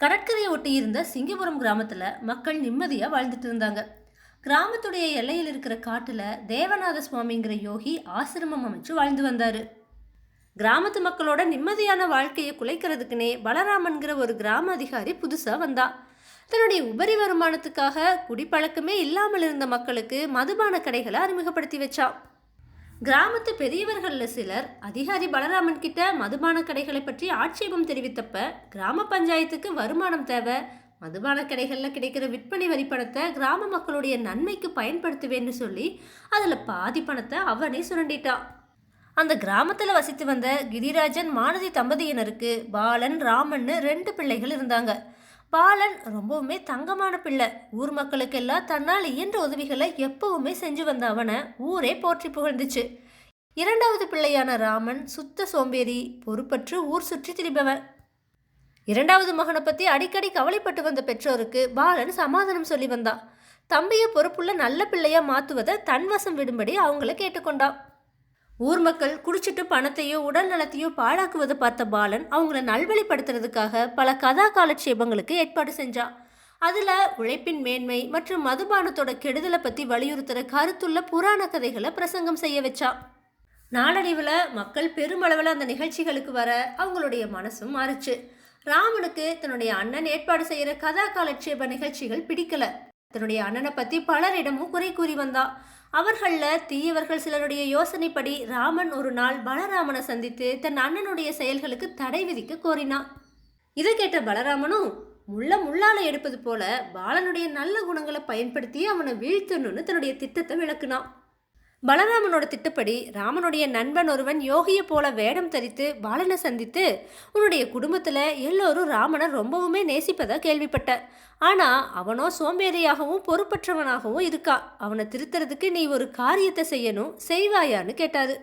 கடற்கரையை ஒட்டி இருந்த சிங்கபுரம் கிராமத்தில் மக்கள் நிம்மதியாக வாழ்ந்துட்டு இருந்தாங்க. கிராமத்துடைய எல்லையில் இருக்கிற காட்டில் தேவநாத சுவாமிங்கிற யோகி ஆசிரமம் அமைச்சு வாழ்ந்து வந்தார். கிராமத்து மக்களோட நிம்மதியான வாழ்க்கையை குலைக்கிறதுக்குனே பலராமன்கிற ஒரு கிராம அதிகாரி புதுசாக வந்தா. தன்னுடைய உபரி வருமானத்துக்காக குடிப்பழக்கமே இல்லாமல் இருந்த மக்களுக்கு மதுபான கடைகளை அறிமுகப்படுத்தி வச்சான். கிராமத்து பெரியவர்களில் சிலர் அதிகாரி பலராமன் கிட்ட மதுபான கடைகளை பற்றி ஆட்சேபம் தெரிவித்தப்ப கிராம பஞ்சாயத்துக்கு வருமானம் தேவை. மதுபான கடைகளில் கிடைக்கிற விற்பனை வரி பணத்தை கிராம மக்களுடைய நன்மைக்கு பயன்படுத்துவேன்னு சொல்லி அதில் பாதி பணத்தை அவனே சுரண்டிட்டான். அந்த கிராமத்தில் வசித்து வந்த கிரிராஜன் மானதி தம்பதியினருக்கு பாலன் ராமன்னு ரெண்டு பிள்ளைகள் இருந்தாங்க. பாலன் ரொம்பவுமே தங்கமான பிள்ளை. ஊர் மக்களுக்கெல்லாம் தன்னால் இயன்ற உதவிகளை எப்பவுமே செஞ்சு வந்த அவனை ஊரே போற்றி புகழ்ந்துச்சு. இரண்டாவது பிள்ளையான ராமன் சுத்த சோம்பேறி பொறுப்பற்று ஊர் சுற்றி திரிபவன். இரண்டாவது மகனை பற்றி அடிக்கடி கவலைப்பட்டு வந்த பெற்றோருக்கு பாலன் சமாதானம் சொல்லி வந்தான். தம்பியை பொறுப்புள்ள நல்ல பிள்ளையாக மாற்றுவதை தன்வசம் விடும்படி அவங்கள கேட்டுக்கொண்டான். ஊர் மக்கள் குடிச்சிட்டு பணத்தையோ உடல் நலத்தையோ பாழாக்குவதை பார்த்த பாலன் அவங்கள நல்வழிப்படுத்துறதுக்காக பல கதா காலட்சேபங்களுக்கு ஏற்பாடு செஞ்சான் அதில் உழைப்பின் மேன்மை மற்றும் மதுபானத்தோட கெடுதலை பற்றி வலியுறுத்துகிற கருத்துள்ள புராண கதைகளை பிரசங்கம் செய்ய வச்சான் நாளடைவில் மக்கள் பெருமளவில் அந்த நிகழ்ச்சிகளுக்கு வர அவங்களுடைய மனசும் மாறுச்சு. ராமனுக்கு தன்னுடைய அண்ணன் ஏற்பாடு செய்கிற கதா காலட்சேப நிகழ்ச்சிகள் பிடிக்கலை. தன்னுடைய அண்ணனை பற்றி பலரிடமும் குறை கூறி வந்தான் அவர்களில் தீயவர்கள் சிலருடைய யோசனைப்படி ராமன் ஒரு நாள் பலராமனை சந்தித்து தன் அண்ணனுடைய செயல்களுக்கு தடை விதிக்க கோரினான். இதை கேட்ட பலராமனும் முள்ள முள்ளால எடுப்பது போல பாலனுடைய நல்ல குணங்களை பயன்படுத்தி அவனை வீழ்த்தணும்னு தன்னுடைய திட்டத்தை விளக்குனான். பலராமனோட திட்டப்படி ராமனுடைய நண்பன் ஒருவன் யோகியை போல வேடம் தரித்து பாலனை சந்தித்து உன்னுடைய குடும்பத்தில் எல்லோரும் ராமனை ரொம்பவுமே நேசிப்பதாக கேள்விப்பட்ட ஆனால் அவனோ சோம்பேறியாகவும் பொறுப்பற்றவனாகவும் இருக்கா. அவனை திருத்துறதுக்கு நீ ஒரு காரியத்தை செய்யணும் செய்வாயான்னு கேட்டாரு.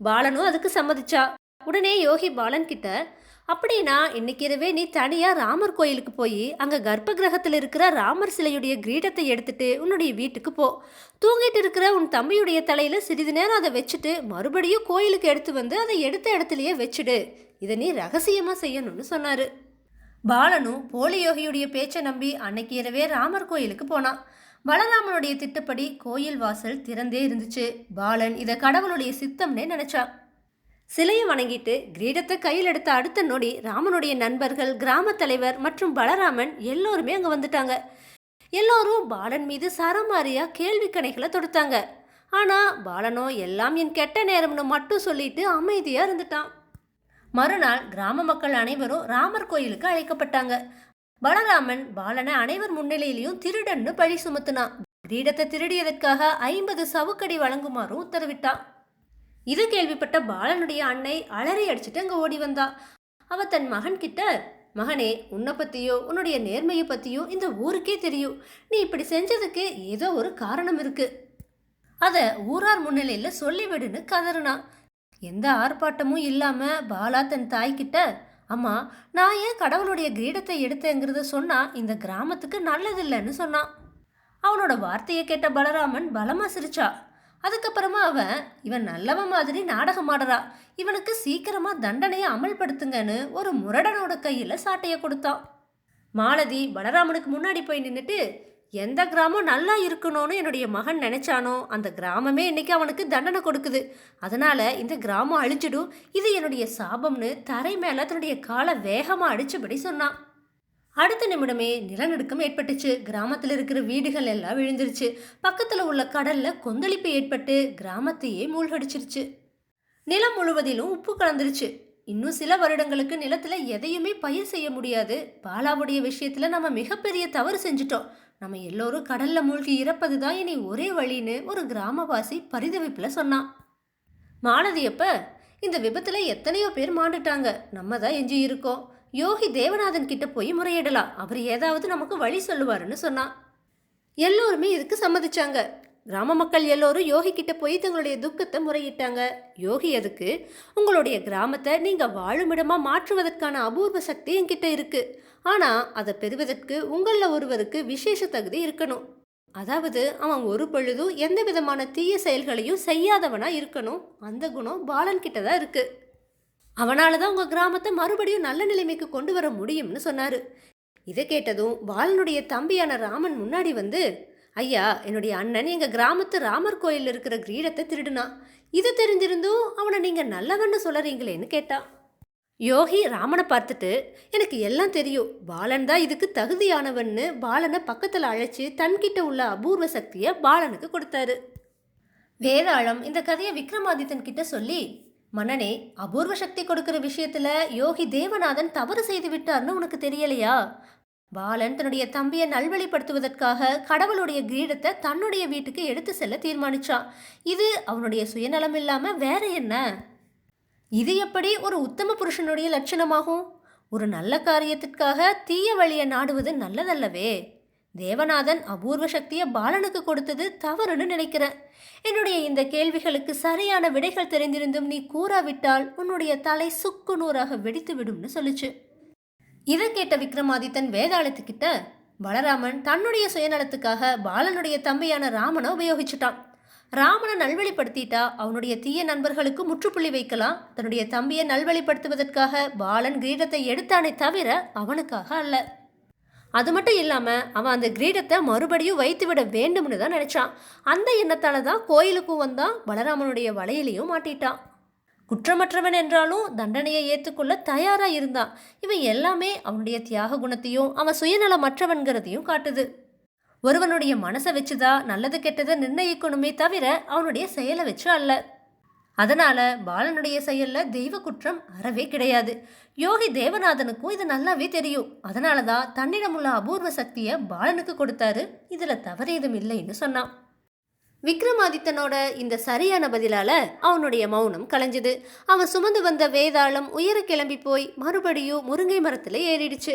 பாலனும் அதுக்கு சம்மதிச்சா. உடனே யோகி பாலன் கிட்ட அப்படின்னா இன்னைக்கு இரவே நீ தனியாக ராமர் கோயிலுக்கு போய் அங்கே கர்ப்ப கிரகத்தில் இருக்கிற ராமர் சிலையுடைய கிரீடத்தை எடுத்துட்டு உன்னுடைய வீட்டுக்கு போ. தூங்கிட்டு இருக்கிற உன் தம்பியுடைய தலையில் சிறிது நேரம் அதை வச்சுட்டு மறுபடியும் கோயிலுக்கு எடுத்து வந்து அதை எடுத்த இடத்துலையே வச்சுடு. இதை நீ ரகசியமாக செய்யணும்னு சொன்னாரு. பாலனும் போலியோகியுடைய பேச்சை நம்பி அன்னைக்கு இரவே ராமர் கோயிலுக்கு போனான். பலராமனுடைய திட்டப்படி கோயில் வாசல் திறந்தே இருந்துச்சு. பாலன் இதை கடவுளுடைய சித்தம்னே நினச்சான். சிலையை வணங்கிட்டு கிரீடத்தை கையில் எடுத்த அடுத்த நொடி ராமனுடைய நண்பர்கள் கிராம தலைவர் மற்றும் பலராமன் எல்லோருமே அங்கே வந்துட்டாங்க. எல்லோரும் பாலன் மீது சரமாரியா கேள்வி கணைகளை தொடுத்தாங்க. ஆனால் பாலனோ எல்லாம் என் கெட்ட நேரம்னு மட்டும் சொல்லிட்டு அமைதியாக இருந்துட்டான். மறுநாள் கிராம மக்கள் அனைவரும் ராமர் கோயிலுக்கு அழைக்கப்பட்டாங்க. பலராமன் பாலனை அனைவர் முன்னிலையிலையும் திருடன்னு பழி சுமத்துனான். கிரீடத்தை திருடியதற்காக ஐம்பது சவுக்கடி வழங்குமாறும் உத்தரவிட்டான். இது கேள்விப்பட்ட பாலனுடைய அன்னை அலறி அடிச்சுட்டு அங்கே ஓடி வந்தா. அவ தன் மகன் கிட்ட மகனே உன்னை பற்றியோ உன்னுடைய நேர்மையை பற்றியோ இந்த ஊருக்கே தெரியும். நீ இப்படி செஞ்சதுக்கு ஏதோ ஒரு காரணம் இருக்கு. அதை ஊரார் முன்னிலையில் சொல்லிவிடுன்னு கதறுனா. எந்த ஆர்ப்பாட்டமும் இல்லாமல் பாலா தன் தாய்கிட்ட அம்மா நான் ஏன் கடவுளுடைய கிரீடத்தை எடுத்தேங்கிறத சொன்னா இந்த கிராமத்துக்கு நல்லதில்லைன்னு சொன்னான் அவனோட வார்த்தையை கேட்ட பலராமன் பலமாக சிரிச்சா. அதுக்கப்புறமா அவன் இவன் நல்லவன் மாதிரி நாடகம் ஆடுறா. இவனுக்கு சீக்கிரமாக தண்டனையை அமல்படுத்துங்கன்னு ஒரு முரடனோட கையில் சாட்டையை கொடுத்தான். மாலதி பலராமனுக்கு முன்னாடி போய் நின்றுட்டு எந்த கிராமம் நல்லா இருக்கணும்னு என்னுடைய மகன் நினைச்சானோ அந்த கிராமமே இன்னைக்கு அவனுக்கு தண்டனை கொடுக்குது. அதனால இந்த கிராமம் அழிஞ்சிடும். இது என்னுடைய சாபம்னு தரை மேலே தன்னுடைய காலை வேகமாக அடித்தபடி சொன்னான். அடுத்த நிமிடமே நிலநடுக்கம் ஏற்பட்டுச்சு. கிராமத்தில் இருக்கிற வீடுகள் எல்லாம் விழுந்துருச்சு. பக்கத்தில் உள்ள கடல்ல கொந்தளிப்பு ஏற்பட்டு கிராமத்தையே மூழ்கடிச்சிருச்சு. நிலம் முழுவதிலும் உப்பு கலந்துருச்சு. இன்னும் சில வருடங்களுக்கு நிலத்தில் எதையுமே பயிர் செய்ய முடியாது. பாலாவுடைய விஷயத்தில் நம்ம மிகப்பெரிய தவறு செஞ்சுட்டோம். நம்ம எல்லோரும் கடல்ல மூழ்கி இறப்பது தான் இனி ஒரே வழின்னு ஒரு கிராமவாசி பரிதவிப்பில் சொன்னான். மாலதியப்ப இந்த விபத்தில் எத்தனையோ பேர் மாண்டுட்டாங்க. நம்ம தான் எஞ்சி இருக்கோம். யோகி தேவநாதன் கிட்ட போய் முறையிடலாம் அவர் ஏதாவது நமக்கு வழி சொல்லுவாருன்னு சொன்னான் எல்லோருமே இதுக்கு சம்மதிச்சாங்க. கிராம மக்கள் எல்லோரும் யோகி கிட்ட போய் தங்களுடைய துக்கத்தை முறையிட்டாங்க. யோகி அதுக்கு உங்களுடைய கிராமத்தை நீங்க வாழுமிடமா மாற்றுவதற்கான அபூர்வ சக்தி என்கிட்ட இருக்கு. ஆனா அதை பெறுவதற்கு உங்களில் ஒருவருக்கு விசேஷ தகுதி இருக்கணும். அதாவது அவன் ஒரு பொழுதும் எந்த விதமான தீய செயல்களையும் செய்யாதவனா இருக்கணும். அந்த குணம் பாலன் கிட்ட தான் இருக்குது அவனால தான் உங்கள் கிராமத்தை மறுபடியும் நல்ல நிலைமைக்கு கொண்டு வர முடியும்னு சொன்னார். இதை கேட்டதும் பாலனுடைய தம்பியான ராமன் முன்னாடி வந்து ஐயா என்னுடைய அண்ணன் எங்கள் கிராமத்து ராமர் கோயிலில் இருக்கிற கிரீடத்தை திருடுனான் இது தெரிஞ்சிருந்தும் அவனை நீங்கள் நல்லவன்னு சொல்கிறீங்களேன்னு கேட்டான் யோகி ராமனை பார்த்துட்டு எனக்கு எல்லாம் தெரியும். பாலன் தான் இதுக்கு தகுதியானவன்னு பாலனை பக்கத்தில் அழைச்சி தன்கிட்ட உள்ள அபூர்வ சக்தியை பாலனுக்கு கொடுத்தாரு. வேதாளம் இந்த கதையை விக்ரமாதித்தன் கிட்ட சொல்லி மன்னனே அபூர்வ சக்தி கொடுக்கிற விஷயத்துல யோகி தேவநாதன் தவறு செய்து விட்டார்னு உனக்கு தெரியலையா? பாலன் தன்னுடைய தம்பியை நல்வழிப்படுத்துவதற்காக கடவுளுடைய கிரீடத்தை தன்னுடைய வீட்டுக்கு எடுத்து செல்ல தீர்மானிச்சான். இது அவனுடைய சுயநலம் இல்லாம வேற என்ன? இது எப்படி ஒரு உத்தம புருஷனுடைய லட்சணமாகும்? ஒரு நல்ல காரியத்திற்காக தீய வழியை நாடுவது நல்லதல்லவே. தேவநாதன் அபூர்வ சக்தியை பாலனுக்கு கொடுத்தது தவறுன்னு நினைக்கிறேன். என்னுடைய இந்த கேள்விகளுக்கு சரியான விடைகள் தெரிந்திருந்தும் நீ கூறாவிட்டால் உன்னுடைய தலை சுக்கு நூறாக வெடித்து விடும்னு சொல்லுச்சு. இதை கேட்ட விக்ரமாதித்தன் வேதாளத்துக்கிட்ட பலராமன் தன்னுடைய சுயநலத்துக்காக பாலனுடைய தம்பியான ராமனை உபயோகிச்சுட்டான். ராமனை நல்வழிப்படுத்திட்டா அவனுடைய தீய நண்பர்களுக்கு முற்றுப்புள்ளி வைக்கலாம். தன்னுடைய தம்பியை நல்வழிப்படுத்துவதற்காக பாலன் கிரீடத்தை எடுத்தானே தவிர அவனுக்காக அல்ல. அது மட்டும் இல்லாமல் அவன் அந்த கிரீடத்தை மறுபடியும் வைத்து விட வேண்டும்னு தான் நினச்சான். அந்த எண்ணத்தால் தான் கோயிலுக்கும் வந்தான் பலராமனுடைய வலையிலையும் மாட்டிட்டான். குற்றமற்றவன் என்றாலும் தண்டனையை ஏற்றுக்கொள்ள தயாராக இருந்தான். இவன் எல்லாமே அவனுடைய தியாக குணத்தையும் அவன் சுயநலமற்றவன்கிறதையும் காட்டுது. ஒருவனுடைய மனசை வச்சுதான் நல்லது கெட்டதை நிர்ணயிக்கணுமே தவிர அவனுடைய செயலை வச்சு அல்ல. அதனால பாலனுடைய செயல்ல தெய்வ குற்றம் அறவே கிடையாது. யோகி தேவநாதனுக்கும் இது நல்லாவே தெரியும். அதனால தான் தன்னிடம் உள்ள அபூர்வ சக்தியை பாலனுக்கு கொடுத்தாரு. இதுல தவறு ஏதும் இல்லைன்னு சொன்னான். விக்ரமாதித்தனோட இந்த சரியான பதிலால அவனுடைய மௌனம் கலைஞ்சது. அவன் சுமந்து வந்த வேதாளம் உயர கிளம்பி போய் மறுபடியும் முருங்கை மரத்துல ஏறிடுச்சு.